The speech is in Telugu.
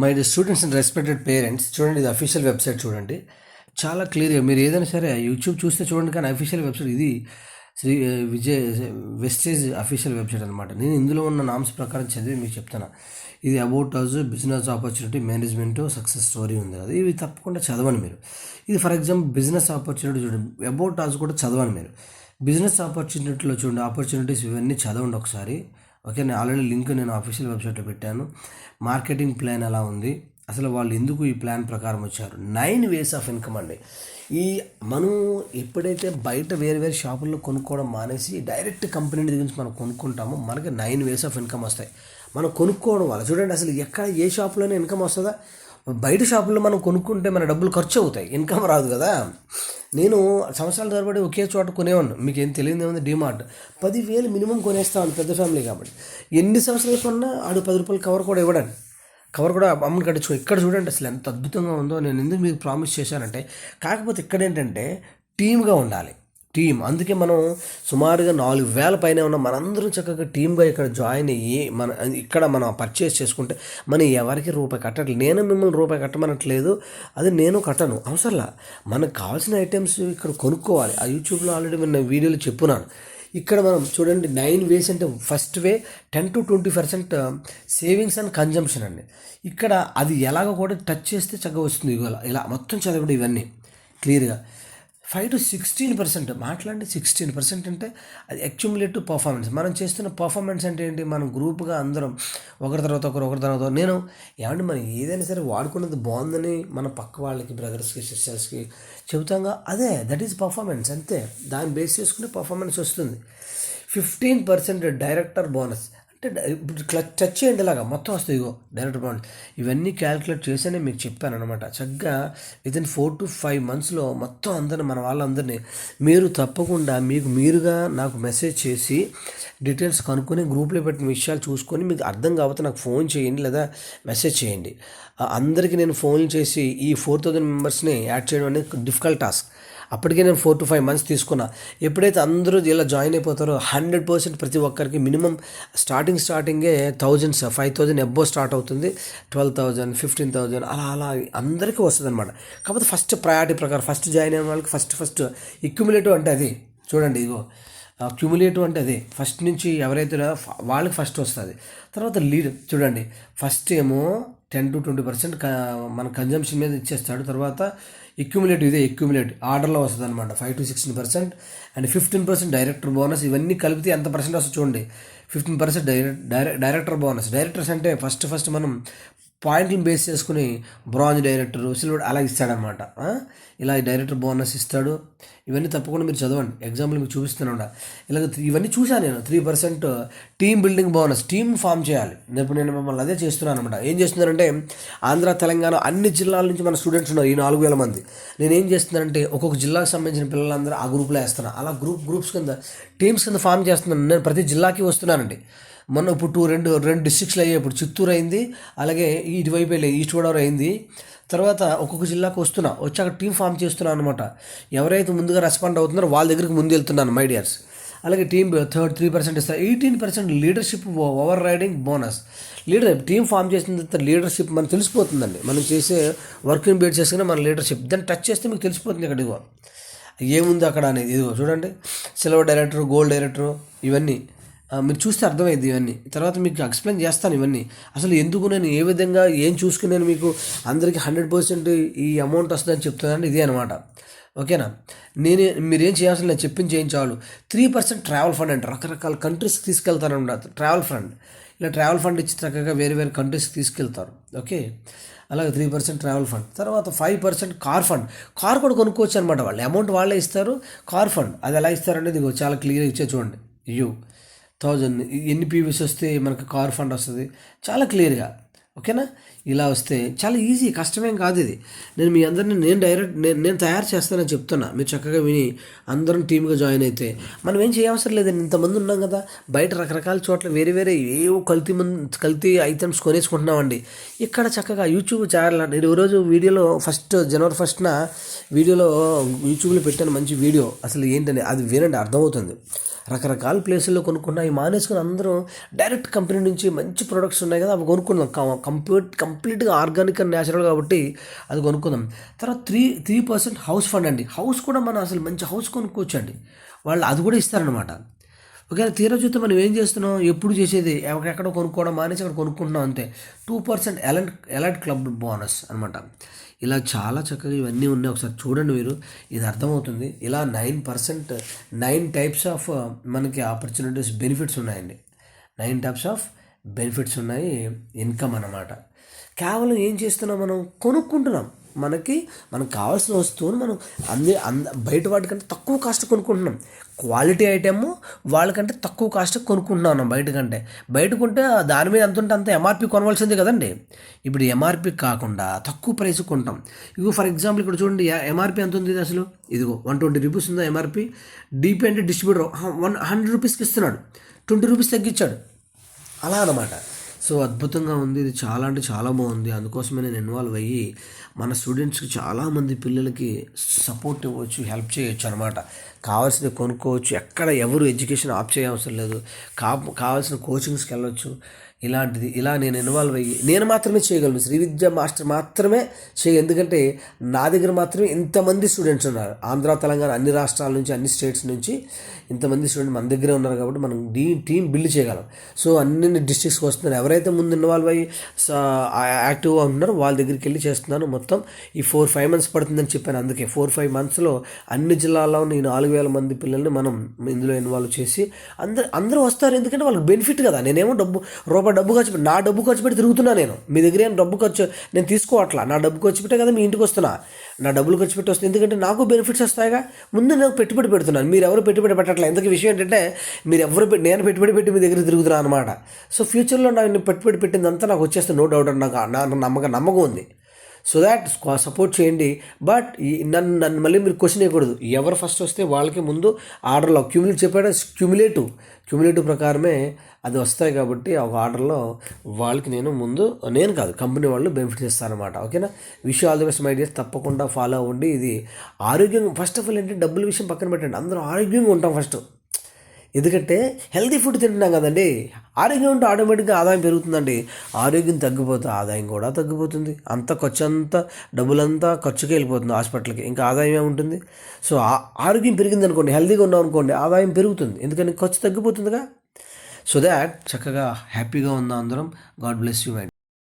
My students and respected parents చూడండి ఇది అఫీషియల్ వెబ్సైట్ చూడండి. చాలా క్లియర్గా మీరు ఏదైనా సరే యూట్యూబ్ చూస్తే చూడండి కానీ అఫీషియల్ వెబ్సైట్ ఇది Shri Vijay Vestige official website అనమాట నేను ఇందులో ఉన్న నామ్స్ ప్రకారం చదివి మీకు చెప్తాను ఇది about us business opportunity management success story ఉంది. కదా ఇవి తప్పకుండా చదవండి మీరు. ఇది ఫర్ ఎగ్జాంపుల్ బిజినెస్ ఆపర్చునిటీ చూడండి. అబౌట్ అస్ కూడా చదవండి మీరు. బిజినెస్ ఆపర్చునిటీలో చూడండి ఆపర్చునిటీస్ ఇవన్నీ చదవండి ఒకసారి. ఓకే నేను ఆల్రెడీ లింక్ నేను అఫీషియల్ వెబ్సైట్లో పెట్టాను. మార్కెటింగ్ ప్లాన్ ఎలా ఉంది? అసలు వాళ్ళు ఎందుకు ఈ ప్లాన్ ప్రకారం వచ్చారు? నైన్ వేస్ ఆఫ్ ఇన్కమ్ అండి. ఈ మనం ఎప్పుడైతే బయట వేరే వేరే షాపుల్లో కొనుక్కోవడం మానేసి డైరెక్ట్ కంపెనీ దగ్గర నుంచి మనం కొనుక్కుంటామో మనకి నైన్ వేస్ ఆఫ్ ఇన్కమ్ వస్తాయి. మనం కొనుక్కోవడం వల్ల. చూడండి అసలు ఎక్కడ ఏ షాపులోనే ఇన్కమ్ వస్తుందా? బయట షాపుల్లో మనం కొనుక్కుంటే మన డబ్బులు ఖర్చు అవుతాయి. ఇన్కమ్ రాదు కదా. నేను సంవత్సరాల తరబడి ఒకే చోట కొనేవాడిని. మీకు ఏం తెలియదు ఏముంది? డిమార్ట్ పదివేలు మినిమం కొనేస్తాను పెద్ద ఫ్యామిలీ కాబట్టి. ఎన్ని సంవత్సరాలు కొన్నా ఆడు పది రూపాయలు కవర్ కూడా ఇవ్వడండి. కవర్ కూడా అమ్మని కట్టించు ఇక్కడ చూడండి అసలు ఎంత అద్భుతంగా ఉందో నేను ఎందుకు మీకు ప్రామిస్ చేశానంటే కాకపోతే ఇక్కడ ఏంటంటే టీమ్గా ఉండాలి. టీం అందుకే మనం సుమారుగా నాలుగు వేల పైన ఉన్న మనందరం చక్కగా టీమ్గా ఇక్కడ జాయిన్ అయ్యి మన ఇక్కడ మనం పర్చేస్ చేసుకుంటే మనం ఎవరికి రూపాయి కట్టట్లేదు నేను మిమ్మల్ని రూపాయి కట్టమనట్లేదు. అది నేను కట్టను. అవసరంలా? మనకు కావాల్సిన ఐటమ్స్ ఇక్కడ కొనుక్కోవాలి. ఆ యూట్యూబ్లో ఆల్రెడీ నేను వీడియోలో చెప్పున్నాను. ఇక్కడ మనం చూడండి నైన్ వేస్ అంటే first way ten to twenty percent savings and consumption అండి. ఇక్కడ అది ఎలాగో కూడా టచ్ చేస్తే చక్కగా వస్తుంది ఇవాళ. ఇలా మొత్తం చదవండి ఇవన్నీ. క్లియర్గా. ఫైవ్ టు సిక్స్టీన్ పర్సెంట్ మాట్లాడి సిక్స్టీన్ పర్సెంట్ అంటే అది అక్యుములేటివ్ పర్ఫార్మెన్స్ మనం చేస్తున్న పర్ఫార్మెన్స్ అంటే ఏంటి? మనం గ్రూప్గా అందరం ఒకరి తర్వాత ఒకరు ఒకరి తర్వాత నేను ఏమంటే మనం ఏదైనా సరే వాడుకున్నది బాగుందని మన పక్క వాళ్ళకి బ్రదర్స్కి సిస్టర్స్కి చెబుతాంగా అదే దట్ ఈస్ పర్ఫార్మెన్స్ అంతే. దాన్ని బేస్ చేసుకుని పర్ఫార్మెన్స్ వస్తుంది. ఫిఫ్టీన్ పర్సెంట్ డైరెక్టర్ బోనస్ ఇప్పుడు క్లచ్ టచ్ చేయండి ఇలాగా మొత్తం వస్తుంది ఇగో డైరెక్ట్ బాండ్ ఇవన్నీ క్యాలిక్యులేట్ చేసేనే మీకు చెప్పాను అనమాట చక్కగా వితిన్ ఫోర్ టు ఫైవ్ మంత్స్లో మొత్తం అందరిని మన వాళ్ళందరినీ మీరు తప్పకుండా మీకు మీరుగా నాకు మెసేజ్ చేసి డీటెయిల్స్ కనుక్కొని గ్రూప్లో పెట్టిన విషయాలు చూసుకొని మీకు అర్థం కాకపోతే నాకు ఫోన్ చేయండి లేదా మెసేజ్ చేయండి. అందరికీ నేను ఫోన్ చేసి ఈ ఫోర్ థౌజండ్ మెంబర్స్ని యాడ్ చేయడం అనేది డిఫికల్ట్ టాస్క్ అప్పటికే నేను ఫోర్ టు ఫైవ్ మంత్స్ తీసుకున్నా. ఎప్పుడైతే అందరూ ఇలా జాయిన్ అయిపోతారో హండ్రెడ్ పర్సెంట్ ప్రతి ఒక్కరికి మినిమం స్టార్టింగ్ స్టార్టింగే థౌజండ్స్ ఫైవ్ థౌజండ్ ఎబ్బో స్టార్ట్ అవుతుంది. ట్వెల్వ్ థౌజండ్ ఫిఫ్టీన్ థౌజండ్ అలా అలా అందరికీ వస్తుంది అనమాట కాకపోతే ఫస్ట్ ప్రయారిటీ ప్రకారం ఫస్ట్ జాయిన్ అయిన వాళ్ళకి ఫస్ట్ ఫస్ట్ ఇక్యుములేటివ్ అంటే అది. చూడండి ఇగో క్యూములేటివ్ అంటే అదే. ఫస్ట్ నుంచి ఎవరైతే వాళ్ళకి ఫస్ట్ వస్తుంది. తర్వాత లీడ్ చూడండి. ఫస్ట్ ఏమో టెన్ టు ట్వంటీ పర్సెంట్ మన కన్జంప్షన్ మీద ఇచ్చేస్తాడు. తర్వాత ఎక్యుములేటివ్ ఇదే ఎక్యుములేటివ్ ఆర్డర్లో వస్తుంది అనమాట five to sixteen percent and fifteen percent director bonus ఇవన్నీ కలిపితే ఎంత పర్సెంట్ వస్తుంది చూడండి. Fifteen percent direct director bonus directors అంటే ఫస్ట్ ఫస్ట్ మనం పాయింట్లను బేస్ చేసుకుని బ్రాంజ్ డైరెక్టర్ సిల్వర్ అలా ఇస్తాడనమాట. ఇలా ఈ డైరెక్టర్ బోనస్ ఇస్తాడు. ఇవన్నీ తప్పకుండా మీరు చదవండి. ఎగ్జాంపుల్ మీకు చూపిస్తున్నాను ఇలా ఇవన్నీ చూశాను నేను. Three percent team building bonus team form చేయాలి. ఇప్పుడు నేను మిమ్మల్ని అదే చేస్తున్నాను అనమాట. ఏం చేస్తున్నానంటే ఆంధ్ర తెలంగాణ అన్ని జిల్లాల నుంచి మన స్టూడెంట్స్ ఉన్నారు ఈ నాలుగు వేల మంది. నేను ఏం చేస్తున్నానంటే ఒక్కొక్క జిల్లాకు సంబంధించిన పిల్లలందరూ ఆ గ్రూప్లో వేస్తున్నాను అలా గ్రూప్ గ్రూప్స్ కింద టీమ్స్ కింద ఫామ్ చేస్తున్నాను. నేను ప్రతి జిల్లాకి వస్తున్నానండి. మొన్న ఇప్పుడు టూ రెండు రెండు డిస్ట్రిక్ట్స్లో అయ్యాయి ఇప్పుడు చిత్తూరు అయింది అలాగే ఇటువైపు వెళ్ళి ఈస్ట్ గోదావరి అయింది. తర్వాత ఒక్కొక్క జిల్లాకు వస్తున్నా వచ్చి అక్కడ టీం ఫామ్ చేస్తున్నాను అనమాట ఎవరైతే ముందుగా రెస్పాండ్ అవుతున్నారో వాళ్ళ దగ్గరికి ముందు వెళ్తున్నాను మై డియర్స్ అలాగే టీం థర్డ్ త్రీ పర్సెంట్ ఇస్తారు. Eighteen percent leadership overriding bonus leader team form చేసిన తర్వాత లీడర్షిప్ మనకు తెలిసిపోతుందండి. మనం చేసే వర్క్ని బేట్ చేసుకునే మన లీడర్షిప్ దాన్ని టచ్ చేస్తే మీకు తెలిసిపోతుంది ఇక్కడ ఇదిగో. ఏముంది అక్కడ అనేది? ఇదిగో చూడండి. సిల్వర్ డైరెక్టర్ గోల్డ్ డైరెక్టర్ ఇవన్నీ. మీరు చూస్తే అర్థమైంది ఇవన్నీ. తర్వాత మీకు ఎక్స్ప్లెయిన్ చేస్తాను ఇవన్నీ. అసలు ఎందుకు నేను ఏ విధంగా ఏం చూసుకుని నేను మీకు అందరికీ హండ్రెడ్ పర్సెంట్ ఈ అమౌంట్ వస్తుందని చెప్తున్నాను ఇదే అనమాట ఓకేనా? నేను మీరేం చేయాల్సిన నేను చెప్పింది చేయించాలి త్రీ పర్సెంట్ ట్రావెల్ ఫండ్ అంటే. రకరకాల కంట్రీస్కి తీసుకెళ్తారన్నమాట ట్రావెల్ ఫండ్ ఇలా ట్రావెల్ ఫండ్ ఇచ్చి చక్కగా వేరే వేరే కంట్రీస్కి తీసుకెళ్తారు. ఓకే? అలాగే త్రీ పర్సెంట్ ట్రావెల్ ఫండ్ తర్వాత five percent car fund car కూడా కొనుక్కోవచ్చు అనమాట వాళ్ళు. అమౌంట్ వాళ్ళే ఇస్తారు. కార్ ఫండ్ అది ఎలా ఇస్తారనేది చాలా క్లియర్గా ఇచ్చే చూడండి. యూ థౌజండ్ ఎన్ని పీవీస్ వస్తే మనకు కార్ ఫండ్ వస్తుంది? చాలా క్లియర్గా. ఓకేనా? ఇలా వస్తే చాలా ఈజీ కష్టమేం కాదు ఇది. నేను మీ అందరిని నేను డైరెక్ట్ నేను నేను తయారు చేస్తానని చెప్తున్నా. మీరు చక్కగా విని అందరం టీమ్గా జాయిన్ అయితే మనం ఏం చేయవసరం లేదండి. ఇంతమంది ఉన్నాం కదా బయట రకరకాల చోట్ల వేరే వేరే ఏవో కల్తీ మంది కల్తీ ఐటమ్స్ కొనేసుకుంటున్నామండి. ఇక్కడ చక్కగా యూట్యూబ్ ఛానల్ నేను ఈరోజు వీడియోలో ఫస్ట్ జనవరి ఫస్ట్న వీడియోలో యూట్యూబ్లో పెట్టాను మంచి వీడియో. అసలు ఏంటని అది వినండి అర్థమవుతుంది. రకరకాల ప్లేసుల్లో కొనుక్కున్నా ఈ మానేసుకుని అందరూ డైరెక్ట్ కంపెనీ నుంచి మంచి ప్రొడక్ట్స్ ఉన్నాయి కదా అవి కొనుక్కున్నాం. కంప్లీట్ కంప్లీట్గా ఆర్గానిక్ అండ్ న్యాచురల్ కాబట్టి అది కొనుక్కుందాం. తర్వాత three three percent house fund అండి. హౌస్ కూడా మనం అసలు మంచి హౌస్ కొనుక్కోవచ్చు అండి వాళ్ళు అది కూడా ఇస్తారనమాట ఒకవేళ తీరా చూస్తే మనం ఏం చేస్తున్నాం? ఎప్పుడు చేసేది? ఎక్కడెక్కడ కొనుక్కోవడం? మానేసి అక్కడ కొనుక్కుంటున్నాం అంతే. Two percent alert alert club bonus అనమాట ఇలా చాలా చక్కగా ఇవన్నీ ఉన్నాయి. ఒకసారి చూడండి మీరు. ఇది అర్థమవుతుంది. ఇలా nine percent nine types of మనకి ఆపర్చునిటీస్ బెనిఫిట్స్ ఉన్నాయండి. నైన్ టైప్స్ ఆఫ్ బెనిఫిట్స్ ఉన్నాయి. ఇన్కమ్ అన్నమాట. కేవలం ఏం చేస్తున్నాం మనం? కొనుక్కుంటున్నాం. మనకి మనకు కావాల్సిన వస్తువును మనం అంది అంద బయట వాటికంటే తక్కువ కాస్ట్ కొనుక్కుంటున్నాం. క్వాలిటీ ఐటెము వాళ్ళకంటే తక్కువ కాస్ట్ కొనుక్కుంటున్నాం మనం బయట కంటే. బయట కొంటే దాని మీద ఎంత ఉంటే అంత ఎంఆర్పి కొనవలసిందే కదండి. ఇప్పుడు ఎంఆర్పి కాకుండా తక్కువ ప్రైస్ కొంటాం. ఇదిగో ఫర్ ఎగ్జాంపుల్ ఇక్కడ చూడండి ఎంఆర్పి ఎంత ఉంది అసలు? ఇదిగో వన్ ట్వంటీ రూపీస్ ఉందా ఎంఆర్పి డిపి అంటే డిస్ట్రిబ్యూటర్ వన్ హండ్రెడ్ రూపీస్కి ఇస్తున్నాడు. ట్వంటీ రూపీస్ తగ్గించాడు. అలా అనమాట సో అద్భుతంగా ఉంది. ఇది చాలా అంటే చాలా బాగుంది. అందుకోసమే నేను ఇన్వాల్వ్ అయ్యి మన స్టూడెంట్స్కి చాలామంది పిల్లలకి సపోర్ట్ ఇవ్వచ్చు హెల్ప్ చేయొచ్చు అనమాట కావాల్సింది కొనుక్కోవచ్చు. ఎక్కడ ఎవరు ఎడ్యుకేషన్ ఆప్ చేయవసరం లేదు. కా కావాల్సిన కోచింగ్స్కి వెళ్ళొచ్చు. ఇలాంటిది ఇలా నేను ఇన్వాల్వ్ అయ్యి నేను మాత్రమే చేయగలను. శ్రీ విద్య మాస్టర్ మాత్రమే చేయ. ఎందుకంటే నా దగ్గర మాత్రమే ఇంతమంది స్టూడెంట్స్ ఉన్నారు. ఆంధ్ర తెలంగాణ అన్ని రాష్ట్రాల నుంచి అన్ని స్టేట్స్ నుంచి ఇంతమంది స్టూడెంట్ మన దగ్గరే ఉన్నారు కాబట్టి మనం డీ టీం బిల్డ్ చేయగలం. సో అన్ని డిస్ట్రిక్ట్స్కి వస్తున్నారు ఎవరైతే ముందు ఇన్వాల్వ్ అయ్యి యాక్టివ్గా ఉంటున్నారో వాళ్ళ దగ్గరికి వెళ్ళి చేస్తున్నాను. మొత్తం ఈ ఫోర్ ఫైవ్ మంత్స్ పడుతుందని చెప్పాను అందుకే. ఫోర్ ఫైవ్ మంత్స్లో అన్ని జిల్లాల్లో ఈ నాలుగు వేల మంది పిల్లల్ని మనం ఇందులో ఇన్వాల్వ్ చేసి అందరు అందరూ వస్తారు. ఎందుకంటే వాళ్ళకి బెనిఫిట్ కదా. నేనేమో డబ్బు రూపాయి డబ్బు ఖర్చు పెట్టి నా డబ్బు ఖర్చు పెట్టి తిరుగుతున్నా నేను. మీ దగ్గర ఏం డబ్బు ఖర్చు నేను తీసుకోవట్లా. నా డబ్బు ఖర్చు పెట్టే కదా మీ ఇంటికి వస్తున్నా. నా డబ్బులు ఖర్చు పెట్టి వస్తుంది ఎందుకంటే నాకు బెనిఫిట్స్ వస్తాయిగా. ముందు నేను పెట్టుబడి పెడుతున్నాను. మీరు ఎవరు పెట్టుబడి పెట్టట్లేదు ఎందుకు విషయం ఏంటంటే మీరు ఎవరు పెట్టి నేను పెట్టుబడి పెట్టి మీ దగ్గర తిరుగుతున్నాను అనమాట సో ఫ్యూచర్లో నేను పెట్టుబడి పెట్టిందంతా నాకు వచ్చేస్తే నో డౌట్ నాకు నా నమ్మకం నమ్మకం ఉంది. సో దాట్ సపోర్ట్ చేయండి. బట్ నన్ను నన్ను మళ్ళీ మీరు క్వశ్చన్ వేయకూడదు ఎవరు ఫస్ట్ వస్తే వాళ్ళకి ముందు ఆర్డర్లో క్యూములేట్ చెప్పాడు క్యూములేటివ్ క్యూములేటివ్ ప్రకారమే అది వస్తాయి కాబట్టి ఒక ఆర్డర్లో వాళ్ళకి నేను ముందు నేను కాదు కంపెనీ వాళ్ళు బెనిఫిట్ చేస్తానమాట ఓకేనా విషయం all the best my dears తప్పకుండా ఫాలో అవ్వండి. ఇది ఆరోగ్యంగా ఫస్ట్ ఆఫ్ ఆల్ ఏంటంటే డబ్బుల విషయం పక్కన పెట్టండి. అందరూ ఆరోగ్యంగా ఉంటాం ఫస్ట్ ఎందుకంటే హెల్తీ ఫుడ్ తింటున్నాం కదండి. ఆరోగ్యం ఉంటే ఆటోమేటిక్గా ఆదాయం పెరుగుతుందండి. ఆరోగ్యం తగ్గిపోతే ఆదాయం కూడా తగ్గిపోతుంది. అంత ఖర్చు అంతా డబ్బులంతా ఖర్చుకి వెళ్ళిపోతుంది హాస్పిటల్కి. ఇంకా ఆదాయం ఏముంటుంది? సో ఆరోగ్యం పెరిగింది అనుకోండి హెల్తీగా ఉన్నాం అనుకోండి ఆదాయం పెరుగుతుంది. ఎందుకని? ఖర్చు తగ్గిపోతుందిగా. సో దాట్ చక్కగా హ్యాపీగా ఉందాం అందరం. God bless you my